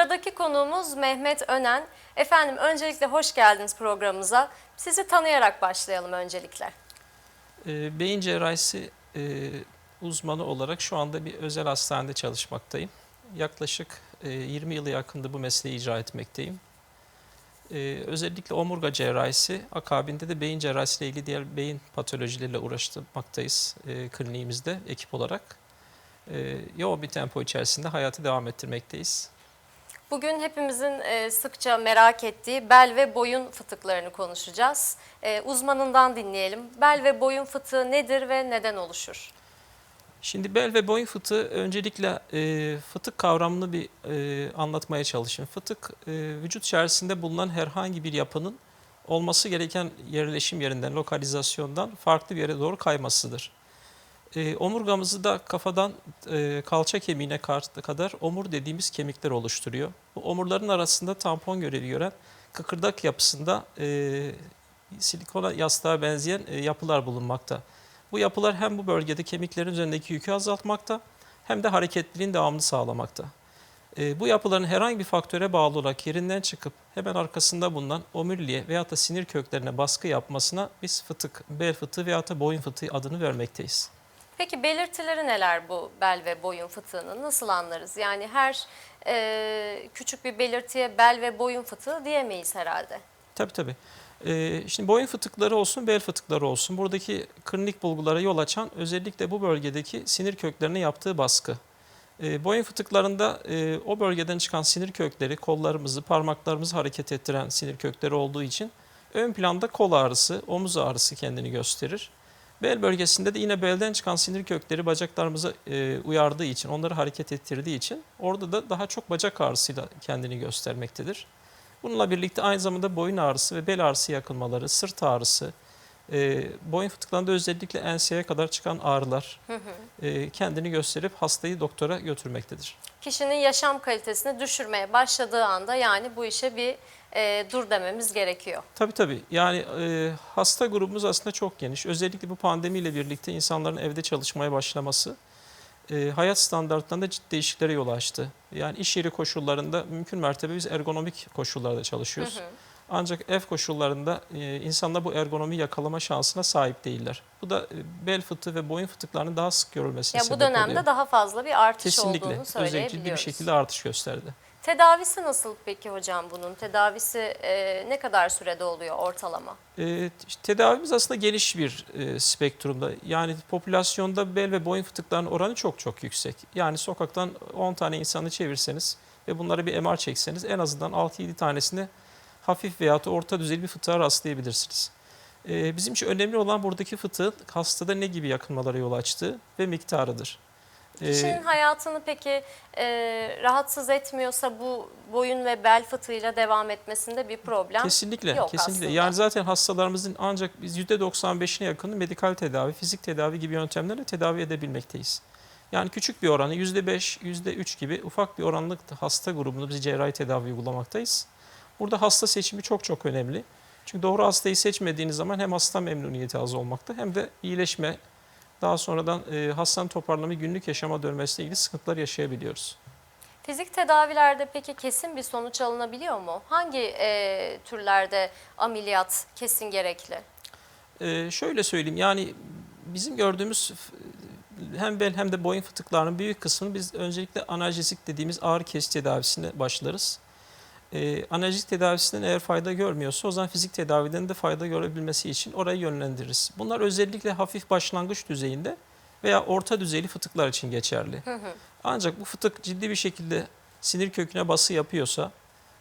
Sıradaki konuğumuz Mehmet Önen. Efendim öncelikle hoş geldiniz programımıza. Sizi tanıyarak başlayalım öncelikle. E, beyin cerrahisi e, uzmanı olarak şu anda bir özel hastanede çalışmaktayım. Yaklaşık e, 20 yılı yakında bu mesleği icra etmekteyim. E, özellikle omurga cerrahisi, akabinde de beyin cerrahisiyle ilgili diğer beyin patolojileriyle uğraşmaktayız e, kliniğimizde ekip olarak. E, yoğun bir tempo içerisinde hayatı devam ettirmekteyiz. Bugün hepimizin e, sıkça merak ettiği bel ve boyun fıtıklarını konuşacağız. E, uzmanından dinleyelim. Bel ve boyun fıtığı nedir ve neden oluşur? Şimdi bel ve boyun fıtığı öncelikle e, fıtık kavramını bir e, anlatmaya çalışayım. Fıtık vücut içerisinde bulunan herhangi bir yapının olması gereken yerleşim yerinden, lokalizasyondan farklı bir yere doğru kaymasıdır. E, omurgamızı da kafadan e, kalça kemiğine kadar omur dediğimiz kemikler oluşturuyor. Bu omurların arasında tampon görevi gören kıkırdak yapısında e, silikona yastığa benzeyen e, yapılar bulunmakta. Bu yapılar hem bu bölgede kemiklerin üzerindeki yükü azaltmakta hem de hareketliliğin devamını sağlamakta. E, bu yapıların herhangi bir faktöre bağlı olarak yerinden çıkıp hemen arkasında bulunan omuriliğe veya da sinir köklerine baskı yapmasına biz fıtık, bel fıtığı veya da boyun fıtığı adını vermekteyiz. Peki belirtileri neler bu bel ve boyun fıtığının? Nasıl anlarız? Yani her e, küçük bir belirtiye bel ve boyun fıtığı diyemeyiz herhalde. Tabii tabii. Ee, şimdi boyun fıtıkları olsun, bel fıtıkları olsun. Buradaki klinik bulgulara yol açan özellikle bu bölgedeki sinir köklerine yaptığı baskı. Ee, boyun fıtıklarında e, o bölgeden çıkan sinir kökleri, kollarımızı, parmaklarımızı hareket ettiren sinir kökleri olduğu için ön planda kol ağrısı, omuz ağrısı kendini gösterir. Bel bölgesinde de yine belden çıkan sinir kökleri bacaklarımızı e, uyardığı için, onları hareket ettirdiği için orada da daha çok bacak ağrısıyla kendini göstermektedir. Bununla birlikte aynı zamanda boyun ağrısı ve bel ağrısı yakınmaları, sırt ağrısı, e, boyun fıtıklarında özellikle enseye kadar çıkan ağrılar e, kendini gösterip hastayı doktora götürmektedir. Kişinin yaşam kalitesini düşürmeye başladığı anda yani bu işe bir e, dur dememiz gerekiyor. Tabii tabii. Yani e, hasta grubumuz aslında çok geniş. Özellikle bu pandemiyle birlikte insanların evde çalışmaya başlaması e, hayat standartlarında ciddi değişikliklere yol açtı. Yani iş yeri koşullarında mümkün mertebe biz ergonomik koşullarda çalışıyoruz. Ancak ev koşullarında e, insanlar bu ergonomi yakalama şansına sahip değiller. Bu da e, bel fıtığı ve boyun fıtıklarının daha sık görülmesine Ya bu sebep dönemde oluyor. daha fazla bir artış Kesinlikle. olduğunu Özellikle ciddi bir söyleyebiliyoruz. şekilde artış gösterdi. Tedavisi nasıl peki hocam bunun? Tedavisi e, ne kadar sürede oluyor ortalama? E, tedavimiz aslında geniş bir e, spektrumda. Yani popülasyonda bel ve boyun fıtıklarının oranı çok çok yüksek. Yani sokaktan 10 tane insanı çevirseniz ve bunları bir MR çekseniz en azından 6-7 tanesinde hafif veya orta düzey bir fıtığa rastlayabilirsiniz. E, bizim için önemli olan buradaki fıtığın hastada ne gibi yakınmalara yol açtığı ve miktarıdır. Kişinin hayatını peki e, rahatsız etmiyorsa bu boyun ve bel fıtığıyla devam etmesinde bir problem Kesinlikle, yok kesinlikle. aslında. Yani zaten hastalarımızın ancak biz %95'ine yakını medikal tedavi, fizik tedavi gibi yöntemlerle tedavi edebilmekteyiz. Yani küçük bir oranı %5, %3 gibi ufak bir oranlık hasta grubunda biz cerrahi tedavi uygulamaktayız. Burada hasta seçimi çok çok önemli. Çünkü doğru hastayı seçmediğiniz zaman hem hasta memnuniyeti az olmakta hem de iyileşme, daha sonradan e, hastanın toparlama, günlük yaşama dönmesiyle ilgili sıkıntılar yaşayabiliyoruz. Fizik tedavilerde peki kesin bir sonuç alınabiliyor mu? Hangi e, türlerde ameliyat kesin gerekli? Ee, şöyle söyleyeyim yani bizim gördüğümüz hem bel hem de boyun fıtıklarının büyük kısmını biz öncelikle analjezik dediğimiz ağrı kesici tedavisine başlarız. Ee, analjezik tedavisinden eğer fayda görmüyorsa o zaman fizik tedaviden de fayda görebilmesi için orayı yönlendiririz. Bunlar özellikle hafif başlangıç düzeyinde veya orta düzeyli fıtıklar için geçerli. Ancak bu fıtık ciddi bir şekilde sinir köküne bası yapıyorsa,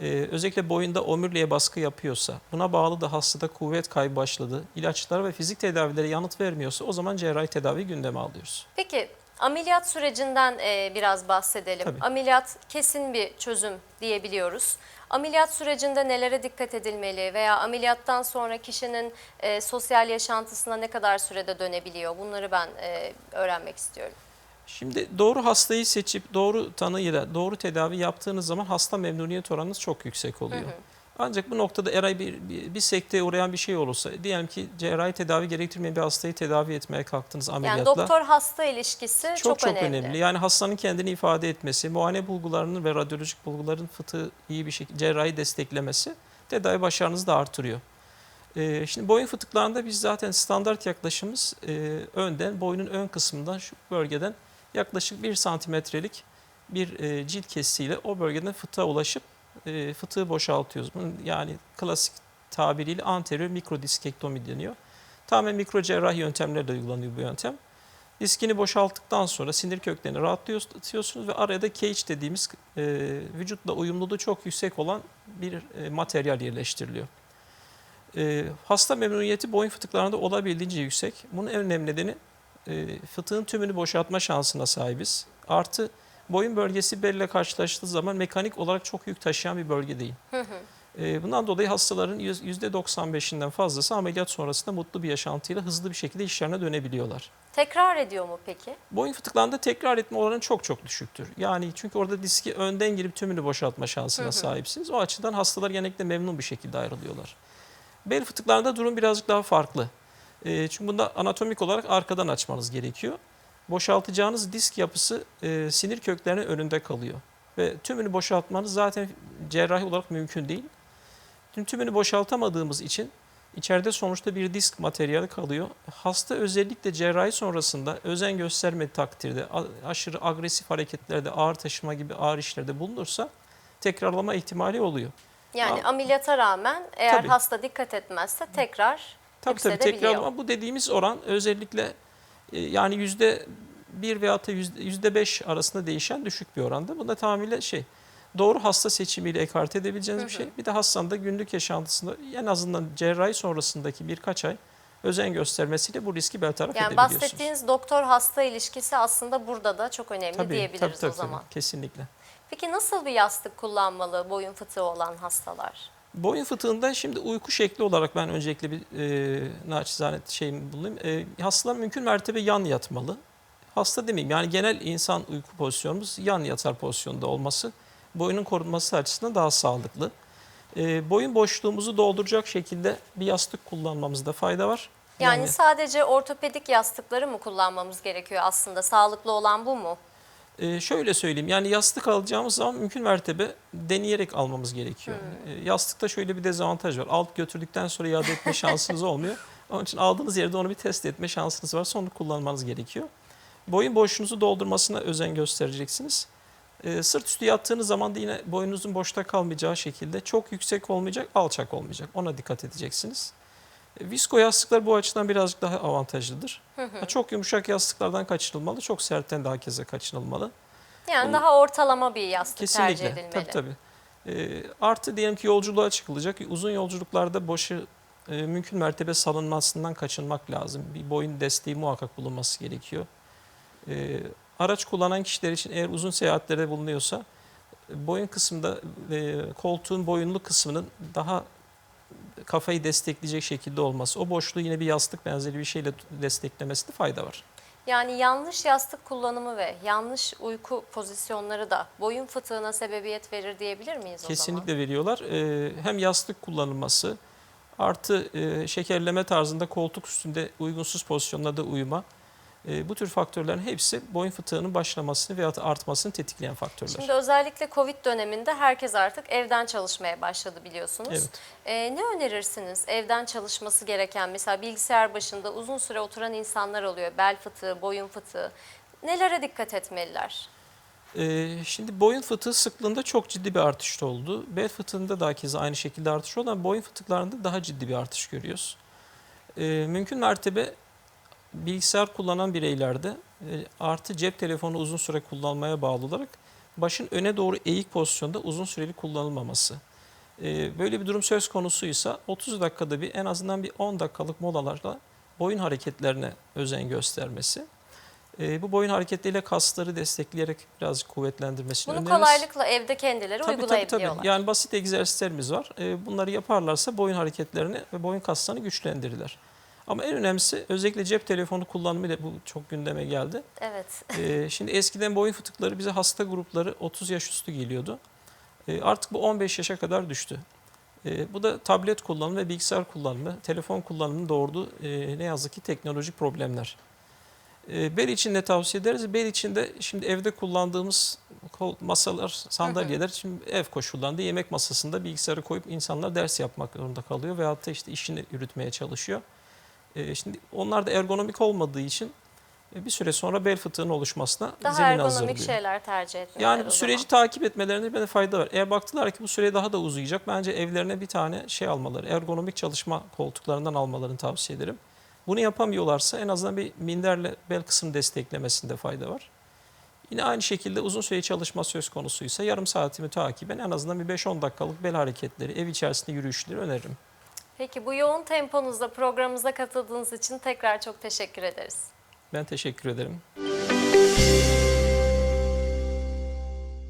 e, özellikle boyunda omuriliğe baskı yapıyorsa, buna bağlı da hastada kuvvet kaybı başladı, ilaçlar ve fizik tedavilere yanıt vermiyorsa o zaman cerrahi tedavi gündeme alıyoruz. Peki ameliyat sürecinden e, biraz bahsedelim. Tabii. Ameliyat kesin bir çözüm diyebiliyoruz. Ameliyat sürecinde nelere dikkat edilmeli veya ameliyattan sonra kişinin e, sosyal yaşantısına ne kadar sürede dönebiliyor? Bunları ben e, öğrenmek istiyorum. Şimdi doğru hastayı seçip doğru tanıyla doğru tedavi yaptığınız zaman hasta memnuniyet oranınız çok yüksek oluyor. Ancak bu noktada eğer bir, bir, bir sekteye uğrayan bir şey olursa, diyelim ki cerrahi tedavi gerektirmeyen bir hastayı tedavi etmeye kalktınız Yani ameliyatla. doktor hasta ilişkisi çok, çok çok önemli. önemli. Yani hastanın kendini ifade etmesi, muayene bulgularının ve radyolojik bulguların fıtığı iyi bir şekilde cerrahi desteklemesi tedavi başarınızı da artırıyor. Ee, şimdi boyun fıtıklarında biz zaten standart yaklaşımımız e, önden, boynun ön kısmından şu bölgeden yaklaşık 1 santimetrelik bir e, cilt kesisiyle o bölgeden fıtığa ulaşıp e, fıtığı boşaltıyoruz. Bunun yani klasik tabiriyle anterior mikrodiskektomi deniyor. Tamamen mikro cerrahi yöntemlerle uygulanıyor bu yöntem. Diskini boşalttıktan sonra sinir köklerini rahatlatıyorsunuz ve araya da cage dediğimiz e, vücutla uyumluluğu çok yüksek olan bir e, materyal yerleştiriliyor. E, hasta memnuniyeti boyun fıtıklarında olabildiğince yüksek. Bunun en önemli nedeni e, fıtığın tümünü boşaltma şansına sahibiz. Artı boyun bölgesi belle karşılaştığı zaman mekanik olarak çok yük taşıyan bir bölge değil. Hı hı. E, bundan dolayı hastaların yüz- %95'inden fazlası ameliyat sonrasında mutlu bir yaşantıyla hızlı bir şekilde işlerine dönebiliyorlar. Tekrar ediyor mu peki? Boyun fıtıklarında tekrar etme oranı çok çok düşüktür. Yani çünkü orada diski önden girip tümünü boşaltma şansına Hı hı. sahipsiniz. O açıdan hastalar genellikle memnun bir şekilde ayrılıyorlar. Bel fıtıklarında durum birazcık daha farklı. E, çünkü bunda anatomik olarak arkadan açmanız gerekiyor. Boşaltacağınız disk yapısı e, sinir köklerinin önünde kalıyor. Ve tümünü boşaltmanız zaten cerrahi olarak mümkün değil. Tüm tümünü boşaltamadığımız için içeride sonuçta bir disk materyali kalıyor. Hasta özellikle cerrahi sonrasında özen göstermediği takdirde aşırı agresif hareketlerde, ağır taşıma gibi ağır işlerde bulunursa tekrarlama ihtimali oluyor. Yani Aa. ameliyata rağmen eğer Tabii. hasta dikkat etmezse tekrar Tabii tabii tekrarlama bu dediğimiz oran özellikle yani yüzde bir veya da yüzde- beş arasında değişen düşük bir oranda. Bu da tamamıyla şey doğru hasta seçimiyle ekart edebileceğiniz bir Hı şey. Bir de hastanın da günlük yaşantısında en azından cerrahi sonrasındaki birkaç ay özen göstermesiyle bu riski bertaraf yani edebiliyorsunuz. bahsettiğiniz doktor hasta ilişkisi aslında burada da çok önemli Tabii, diyebiliriz tabii, tabii, o zaman. tabii, kesinlikle. Peki nasıl bir yastık kullanmalı boyun fıtığı olan hastalar? Boyun fıtığında şimdi uyku şekli olarak ben öncelikle bir e, naçizane şeyimi bulayım. E, hastalar mümkün mertebe yan yatmalı. Hasta demeyeyim yani genel insan uyku pozisyonumuz yan yatar pozisyonda olması boyunun korunması açısından daha sağlıklı. E, boyun boşluğumuzu dolduracak şekilde bir yastık kullanmamızda fayda var. Yani sadece ortopedik yastıkları mı kullanmamız gerekiyor aslında? Sağlıklı olan bu mu? Ee, şöyle söyleyeyim yani yastık alacağımız zaman mümkün mertebe deneyerek almamız gerekiyor. Hmm. Yastıkta şöyle bir dezavantaj var. Alt götürdükten sonra iade etme şansınız olmuyor. Onun için aldığınız yerde onu bir test etme şansınız var. Sonra kullanmanız gerekiyor. Boyun boşluğunuzu doldurmasına özen göstereceksiniz. Ee, sırt üstü yattığınız zaman da yine boyunuzun boşta kalmayacağı şekilde çok yüksek olmayacak, alçak olmayacak. Ona dikkat edeceksiniz. E, Visko yastıklar bu açıdan birazcık daha avantajlıdır. Ha, Çok yumuşak yastıklardan kaçınılmalı, çok sertten de hakeze kaçınılmalı. Yani Onu- daha ortalama bir yastık tercih Kesinlikle. edilmeli. Tabii tabii. Ee, artı diyelim ki yolculuğa çıkılacak. Uzun yolculuklarda boşu e, mümkün mertebe salınmasından kaçınmak lazım. Bir boyun desteği muhakkak bulunması gerekiyor. Ee, araç kullanan kişiler için eğer uzun seyahatlerde bulunuyorsa e, boyun kısmında e, koltuğun boyunlu kısmının daha kafayı destekleyecek şekilde olması. O boşluğu yine bir yastık benzeri bir şeyle desteklemesinde fayda var. Yani yanlış yastık kullanımı ve yanlış uyku pozisyonları da boyun fıtığına sebebiyet verir diyebilir miyiz o Kesinlikle veriyorlar. Ee, hem yastık kullanılması artı e, şekerleme tarzında koltuk üstünde uygunsuz pozisyonlarda uyuma. E, bu tür faktörlerin hepsi boyun fıtığının başlamasını veya artmasını tetikleyen faktörler. Şimdi özellikle Covid döneminde herkes artık evden çalışmaya başladı biliyorsunuz. Evet. Ee, ne önerirsiniz evden çalışması gereken mesela bilgisayar başında uzun süre oturan insanlar oluyor. Bel fıtığı, boyun fıtığı. Nelere dikkat etmeliler? Ee, şimdi boyun fıtığı sıklığında çok ciddi bir artış oldu. Bel fıtığında da hakeza aynı şekilde artış ama boyun fıtıklarında daha ciddi bir artış görüyoruz. Ee, mümkün mertebe bilgisayar kullanan bireylerde e, artı cep telefonu uzun süre kullanmaya bağlı olarak başın öne doğru eğik pozisyonda uzun süreli kullanılmaması. Ee, böyle bir durum söz konusuysa 30 dakikada bir en azından bir 10 dakikalık molalarla boyun hareketlerine özen göstermesi. Ee, bu boyun hareketleriyle kasları destekleyerek birazcık kuvvetlendirmesini Bunu öneririz. kolaylıkla evde kendileri Tabii, tabii, uygulayabiliyorlar. tabii. Yani basit egzersizlerimiz var. Bunları yaparlarsa boyun hareketlerini ve boyun kaslarını güçlendirirler. Ama en önemlisi özellikle cep telefonu kullanımıyla bu çok gündeme geldi. Evet. Ee, şimdi eskiden boyun fıtıkları bize hasta grupları 30 yaş üstü geliyordu. Ee, artık bu 15 yaşa kadar düştü. E, bu da tablet kullanımı ve bilgisayar kullanımı, telefon kullanımının doğurduğu e, ne yazık ki teknolojik problemler. E, bel için ne tavsiye ederiz? Bel için de şimdi evde kullandığımız masalar, sandalyeler şimdi ev koşullarında yemek masasında bilgisayarı koyup insanlar ders yapmak zorunda kalıyor veyahut da işte işini yürütmeye çalışıyor. E, şimdi onlar da ergonomik olmadığı için e, bir süre sonra bel fıtığının oluşmasına Daha zemin ergonomik hazırlıyor. şeyler tercih etmeleri Yani süreci zaman. takip etmelerinde bana fayda var. Eğer baktılar ki bu süre daha da uzayacak bence evlerine bir tane şey almaları, ergonomik çalışma koltuklarından almalarını tavsiye ederim. Bunu yapamıyorlarsa en azından bir minderle bel kısım desteklemesinde fayda var. Yine aynı şekilde uzun süre çalışma söz konusuysa yarım saatimi takiben en azından bir 5-10 dakikalık bel hareketleri, ev içerisinde yürüyüşleri öneririm. Peki bu yoğun temponuzda programımıza katıldığınız için tekrar çok teşekkür ederiz. Ben teşekkür ederim.